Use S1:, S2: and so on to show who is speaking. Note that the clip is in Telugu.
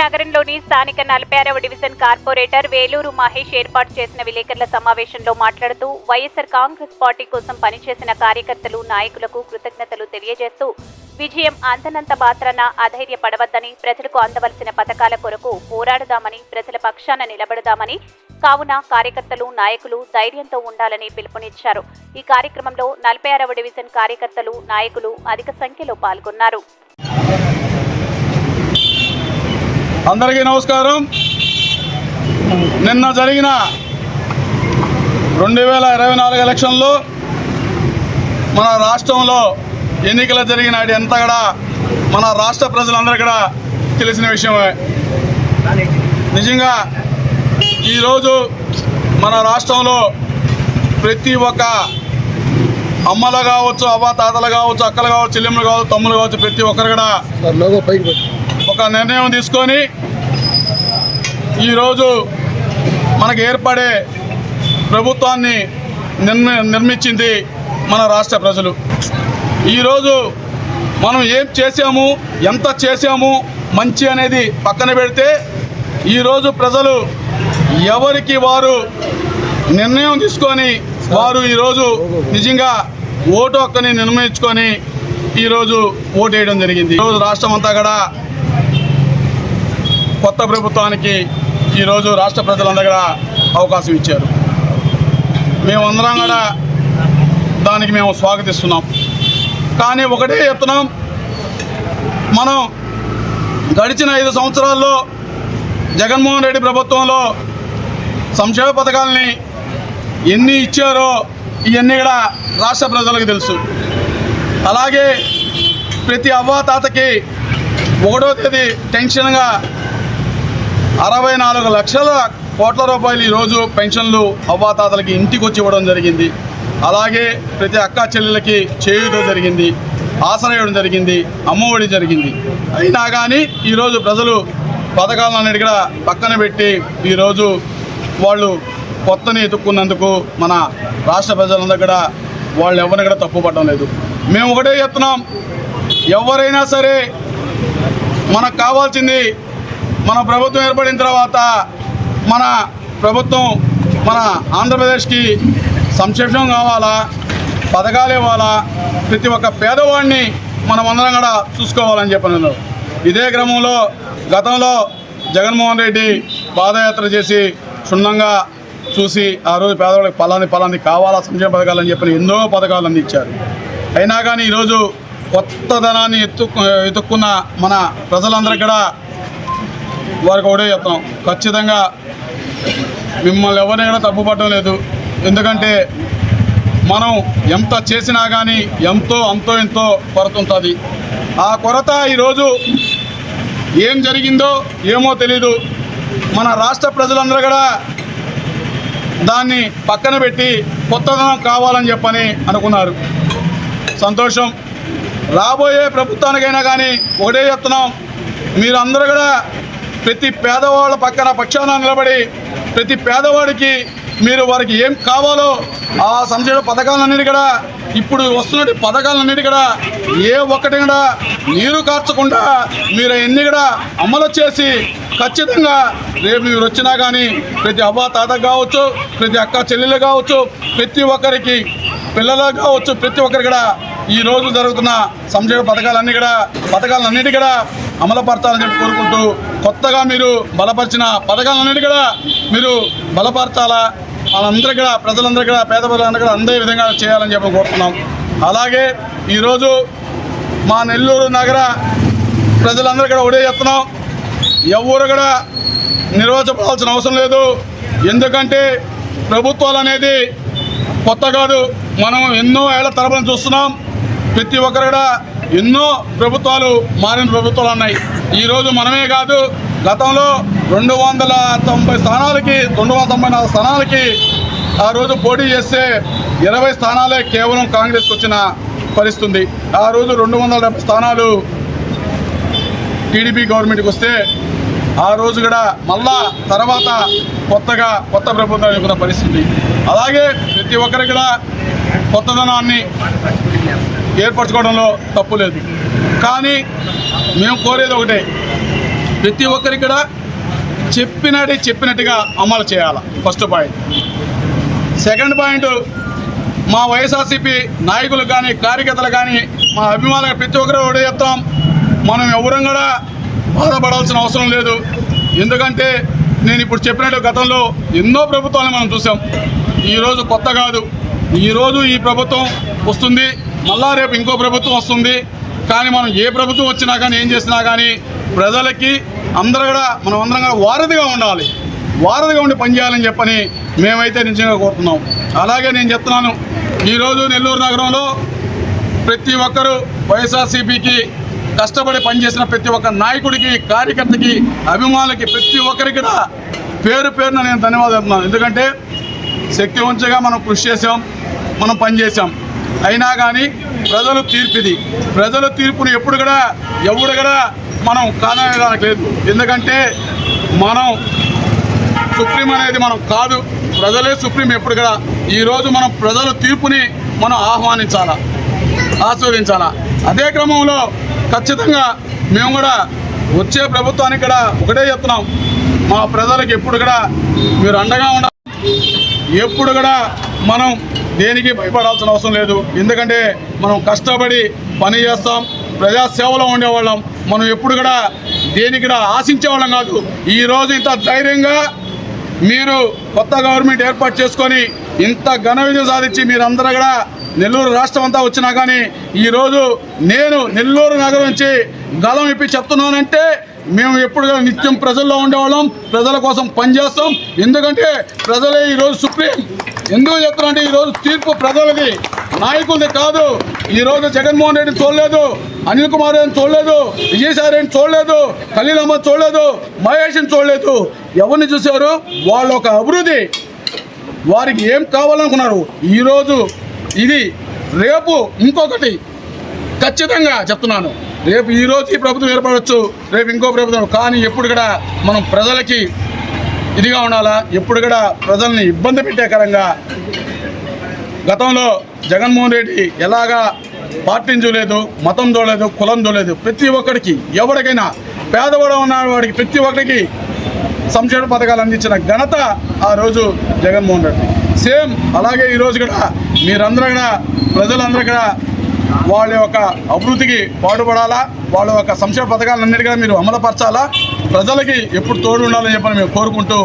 S1: నగరంలోని స్థానిక నలభై ఆరవ డివిజన్ కార్పొరేటర్ వేలూరు మహేష్ ఏర్పాటు చేసిన విలేకరుల సమావేశంలో మాట్లాడుతూ వైఎస్సార్ కాంగ్రెస్ పార్టీ కోసం పనిచేసిన కార్యకర్తలు నాయకులకు కృతజ్ఞతలు తెలియజేస్తూ విజయం అంతనంత మాత్రాన అధైర్యపడవద్దని ప్రజలకు అందవలసిన పథకాల కొరకు పోరాడదామని ప్రజల పక్షాన నిలబడదామని కావున కార్యకర్తలు నాయకులు ధైర్యంతో ఉండాలని పిలుపునిచ్చారు. ఈ కార్యక్రమంలో నలభై ఆరవ డివిజన్ కార్యకర్తలు నాయకులు అధిక సంఖ్యలో పాల్గొన్నారు.
S2: అందరికీ నమస్కారం. నిన్న జరిగిన రెండు వేల ఇరవై నాలుగు ఎలక్షన్లో మన రాష్ట్రంలో ఎన్నికలు జరిగిన ఎంత కూడా మన రాష్ట్ర ప్రజలందరూ కూడా తెలిసిన విషయమే. నిజంగా ఈరోజు మన రాష్ట్రంలో ప్రతి ఒక్క అమ్మలు కావచ్చు అవ్వ తాతలు కావచ్చు అక్కలు కావచ్చు చెల్లెమ్మలు కావచ్చు తమ్ములు కావచ్చు ప్రతి ఒక్కరు కూడా
S3: పైకి
S2: ఒక నిర్ణయం తీసుకొని ఈరోజు మనకు ఏర్పడే ప్రభుత్వాన్ని నిర్మి నిర్మించింది మన రాష్ట్ర ప్రజలు. ఈరోజు మనం ఏం చేసాము ఎంత చేసాము మంచి అనేది పక్కన పెడితే ఈరోజు ప్రజలు ఎవరికి వారు నిర్ణయం తీసుకొని వారు ఈరోజు నిజంగా ఓటు హక్కుని నిర్ణయించుకొని ఈరోజు ఓటు వేయడం జరిగింది. ఈరోజు రాష్ట్రం అంతా కూడా కొత్త ప్రభుత్వానికి ఈరోజు రాష్ట్ర ప్రజలందరూ అవకాశం ఇచ్చారు. మేమందరం కూడా దానికి మేము స్వాగతిస్తున్నాం. కానీ ఒకటే చెప్తున్నాం. మనం గడిచిన ఐదు సంవత్సరాల్లో జగన్మోహన్ రెడ్డి ప్రభుత్వంలో సంక్షేమ పథకాలని ఎన్ని ఇచ్చారో ఇవన్నీ కూడా రాష్ట్ర ప్రజలకు తెలుసు. అలాగే ప్రతి అవ్వ తాతకి ఒకటో తేదీ టెన్షన్గా అరవై నాలుగు లక్షల కోట్ల రూపాయలు ఈరోజు పెన్షన్లు అవ్వాతాతలకి ఇంటికి వచ్చి ఇవ్వడం జరిగింది. అలాగే ప్రతి అక్క చెల్లెలకి చేయడం జరిగింది ఆశ్రయడం జరిగింది అమ్మఒడి జరిగింది. అయినా కానీ ఈరోజు ప్రజలు పథకాలన్నిటి కూడా పక్కన పెట్టి ఈరోజు వాళ్ళు కొత్తని ఎత్తుక్కున్నందుకు మన రాష్ట్ర ప్రజలందరూ కూడా వాళ్ళు ఎవరిని కూడా తప్పుపడడం లేదు. మేము ఒకటే చెప్తున్నాం ఎవరైనా సరే మనకు కావాల్సింది మన ప్రభుత్వం ఏర్పడిన తర్వాత మన ప్రభుత్వం మన ఆంధ్రప్రదేశ్కి సంక్షేమం కావాలా పథకాలు ఇవ్వాలా ప్రతి ఒక్క పేదవాడిని మనం అందరం కూడా చూసుకోవాలని చెప్పినారు. ఇదే క్రమంలో గతంలో జగన్మోహన్ రెడ్డి పాదయాత్ర చేసి క్షుణ్ణంగా చూసి ఆ రోజు పేదవాళ్ళకి పలాని పలాని కావాలా సంక్షేమ పథకాలు అని చెప్పిన ఎన్నో పథకాలు అందించారు. అయినా కానీ ఈరోజు కొత్త ధనాన్ని ఎత్తు ఎత్తుక్కున్న మన ప్రజలందరికీ కూడా వారికి ఒకటే చెప్తాం ఖచ్చితంగా మిమ్మల్ని ఎవరిని కూడా తప్పు పట్టడం లేదు. ఎందుకంటే మనం ఎంత చేసినా కానీ ఎంతో అంతో ఎంతో కొరత ఉంటుంది. ఆ కొరత ఈరోజు ఏం జరిగిందో ఏమో తెలీదు. మన రాష్ట్ర ప్రజలందరూ కూడా దాన్ని పక్కన పెట్టి కొత్తదనం కావాలని చెప్పని అనుకున్నారు. సంతోషం. రాబోయే ప్రభుత్వానికైనా కానీ ఒకటే చెప్తున్నాం. మీరందరూ కూడా ప్రతి పేదవాళ్ళ పక్కన పక్షాన నిలబడి ప్రతి పేదవాడికి మీరు వారికి ఏం కావాలో ఆ సంక్షేమ పథకాలన్నిటి కూడా ఇప్పుడు వస్తున్న పథకాలన్నిటి కూడా ఏ ఒక్కటి కూడా నీరు కార్చకుండా మీరు ఎన్ని కూడా అమలు చేసి ఖచ్చితంగా రేపు మీరు వచ్చినా కానీ ప్రతి అవ్వ తాత కావచ్చు ప్రతి అక్క చెల్లెలు కావచ్చు ప్రతి ఒక్కరికి పిల్లలు కావచ్చు ప్రతి ఒక్కరికి కూడా ఈ రోజు జరుగుతున్న సంక్షేమ పథకాలన్నీ కూడా పథకాలన్నిటి కూడా అమలుపరచాలని చెప్పి కోరుకుంటూ కొత్తగా మీరు బలపరిచిన పథకాలన్నిటి కూడా మీరు బలపరచాలా? వాళ్ళందరూ కూడా ప్రజలందరూ కూడా పేద ప్రజలందరూ కూడా అందే విధంగా చేయాలని చెప్పి కోరుతున్నాం. అలాగే ఈరోజు మా నెల్లూరు నగర ప్రజలందరూ కూడా ఒకటే చెప్తున్నాం ఎవరు కూడా నిర్వహించబడాల్సిన అవసరం లేదు. ఎందుకంటే ప్రభుత్వాలు అనేది కొత్త కాదు. మనం ఎన్నో ఏళ్ళ తరబడి చూస్తున్నాం. ప్రతి ఒక్కరు కూడా ఎన్నో ప్రభుత్వాలు మారిన ప్రభుత్వాలు ఉన్నాయి. ఈరోజు మనమే కాదు గతంలో రెండు వందల తొంభై స్థానాలకి రెండు వందల తొంభై నాలుగు స్థానాలకి ఆ రోజు పోటీ చేస్తే ఇరవై స్థానాలే కేవలం కాంగ్రెస్కి వచ్చిన పరిస్థితుంది. ఆ రోజు రెండు వందల డెబ్బై స్థానాలు టీడీపీ గవర్నమెంట్కి వస్తే ఆ రోజు కూడా మళ్ళా తర్వాత కొత్తగా కొత్త ప్రభుత్వం ఎన్నుకున్న పరిస్థితి. అలాగే ప్రతి ఒక్కరికి కూడా కొత్తదనాన్ని ఏర్పరచుకోవడంలో తప్పు లేదు. కానీ మేము కోరేది ఒకటే ప్రతి ఒక్కరికి కూడా చెప్పినట్టు చెప్పినట్టుగా అమలు చేయాలి? ఫస్ట్ పాయింట్ సెకండ్ పాయింట్ మా వైఎస్ఆర్సీపీ నాయకులు కానీ కార్యకర్తలు కానీ మా అభిమానులు ప్రతి ఒక్కరు ఒకటే చెప్తాం మనం ఎవరం కూడా బాధపడాల్సిన అవసరం లేదు. ఎందుకంటే నేను ఇప్పుడు చెప్పినట్టు గతంలో ఎన్నో ప్రభుత్వాలను మనం చూసాం. ఈరోజు కొత్త కాదు. ఈరోజు ఈ ప్రభుత్వం వస్తుంది మళ్ళా రేపు ఇంకో ప్రభుత్వం వస్తుంది. కానీ మనం ఏ ప్రభుత్వం వచ్చినా కానీ ఏం చేసినా కానీ ప్రజలకి అందరూ కూడా మనం అందరం కూడా వారధిగా ఉండాలి. వారధిగా ఉండి పనిచేయాలని చెప్పని మేమైతే నిజంగా కోరుతున్నాం. అలాగే నేను చెప్తున్నాను ఈరోజు నెల్లూరు నగరంలో ప్రతి ఒక్కరూ వైఎస్ఆర్సీపీకి కష్టపడి పనిచేసిన ప్రతి ఒక్క నాయకుడికి కార్యకర్తకి అభిమానులకి ప్రతి ఒక్కరికి కూడా పేరు పేరున నేను ధన్యవాదాలు ఎందుకంటే శక్తి ఉంచగా మనం కృషి చేసాం మనం పనిచేసాం అయినా కానీ ప్రజలు తీర్పిది. ప్రజల తీర్పుని ఎప్పుడు కూడా ఎవడు కూడా మనం కాదనడానికి లేదు. ఎందుకంటే మనం సుప్రీం అనేది మనం కాదు. ప్రజలే సుప్రీం ఎప్పుడు కూడా. ఈరోజు మనం ప్రజల తీర్పుని మనం ఆహ్వానించాలా? ఆస్వాదించాలా అదే క్రమంలో ఖచ్చితంగా మేము కూడా వచ్చే ప్రభుత్వానికి కూడా ఒకటే చెప్తున్నాం. మా ప్రజలకు ఎప్పుడు కూడా మీరు అండగా ఉండాలి. ఎప్పుడు కూడా మనం దేనికి భయపడాల్సిన అవసరం లేదు. ఎందుకంటే మనం కష్టపడి పని చేస్తాం ప్రజాసేవలో ఉండేవాళ్ళం. మనం ఎప్పుడు కూడా దేనికి కూడా ఆశించేవాళ్ళం కాదు. ఈరోజు ఇంత ధైర్యంగా మీరు కొత్త గవర్నమెంట్ ఏర్పాటు చేసుకొని ఇంత ఘన విజయం సాధించి మీరందరూ కూడా నెల్లూరు రాష్ట్రం అంతా వచ్చినా కానీ ఈరోజు నేను నెల్లూరు నగరం నుంచి గలం ఇప్పి చెప్తున్నానంటే మేము ఎప్పుడు నిత్యం ప్రజల్లో ఉండేవాళ్ళం. ప్రజల కోసం పనిచేస్తాం ఎందుకంటే ప్రజలే ఈరోజు సుప్రీం ఎందుకు చెప్తున్నానంటే ఈరోజు తీర్పు ప్రజలది నాయకులది కాదు. ఈరోజు జగన్మోహన్ రెడ్డిని చూడలేదు అనిల్ కుమార్ రెడ్డిని చూడలేదు విజయసాయి రెడ్డిని చూడలేదు ఖలీల్ అహ్మద్ చూడలేదు మహేష్ని చూడలేదు. ఎవరిని చూశారు వాళ్ళ ఒక అభివృద్ధి. వారికి ఏం కావాలనుకున్నారు? ఈరోజు ఇది రేపు ఇంకొకటి. ఖచ్చితంగా చెప్తున్నాను. రేపు ఈ రోజు ఈ ప్రభుత్వం ఏర్పడవచ్చు రేపు ఇంకో ప్రభుత్వం. కానీ ఎప్పుడు కూడా మనం ప్రజలకి ఇదిగా ఉండాలా? ఎప్పుడు కూడా ప్రజల్ని ఇబ్బంది పెట్టేకరంగా గతంలో జగన్మోహన్ రెడ్డి ఎలాగా పార్టీని చూడలేదు మతం చూడలేదు కులం చూడలేదు ప్రతి ఒక్కడికి ఎవరికైనా పేదవాడు ఉన్నవాడికి ప్రతి ఒక్కడికి సంక్షేమ పథకాలు అందించిన ఘనత ఆ రోజు జగన్మోహన్ రెడ్డి. సేమ్ అలాగే ఈరోజు కూడా మీరందరూ కూడా ప్రజలందరూ కూడా వాళ్ళ యొక్క అభివృద్ధికి పాటుపడాలా? వాళ్ళ యొక్క సంక్షేమ పథకాలన్నిటికీ మీరు అమలుపరచాలా? ప్రజలకి ఎప్పుడు తోడు ఉండాలని చెప్పని మేము కోరుకుంటూ